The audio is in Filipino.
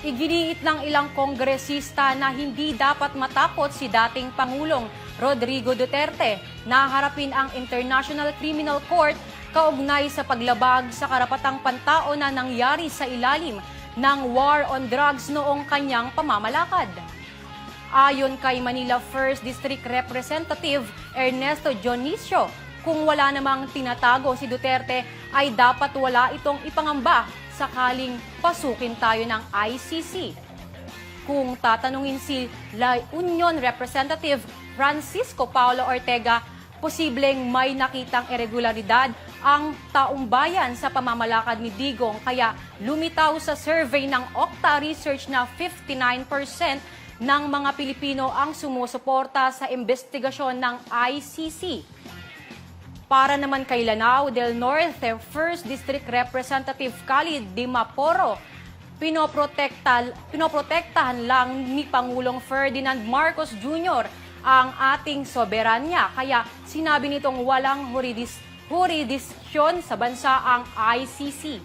Iginiit ng ilang kongresista na hindi dapat matakot si dating Pangulong Rodrigo Duterte na harapin ang International Criminal Court kaugnay sa paglabag sa karapatang pantao na nangyari sa ilalim ng war on drugs noong kanyang pamamalakad. Ayon kay Manila 1st District Representative Ernesto Dionisio, kung wala namang tinatago si Duterte ay dapat wala itong ipangamba sakaling pasukin tayo ng ICC. Kung tatanungin si La Union Representative Francisco Paulo Ortega, posibleng may nakitang irregularidad ang taong bayan sa pamamalakad ni Digong kaya lumitaw sa survey ng Okta Research na 59% ng mga Pilipino ang sumusuporta sa investigasyon ng ICC. Para naman kay Lanao del Norte, 1st District Representative Khalid Dimaporo, pinoprotekta, pinoprotektahan lang ni Pangulong Ferdinand Marcos Jr. ang ating soberanya. Kaya sinabi nitong walang huridis, huridisyon sa bansa ang ICC.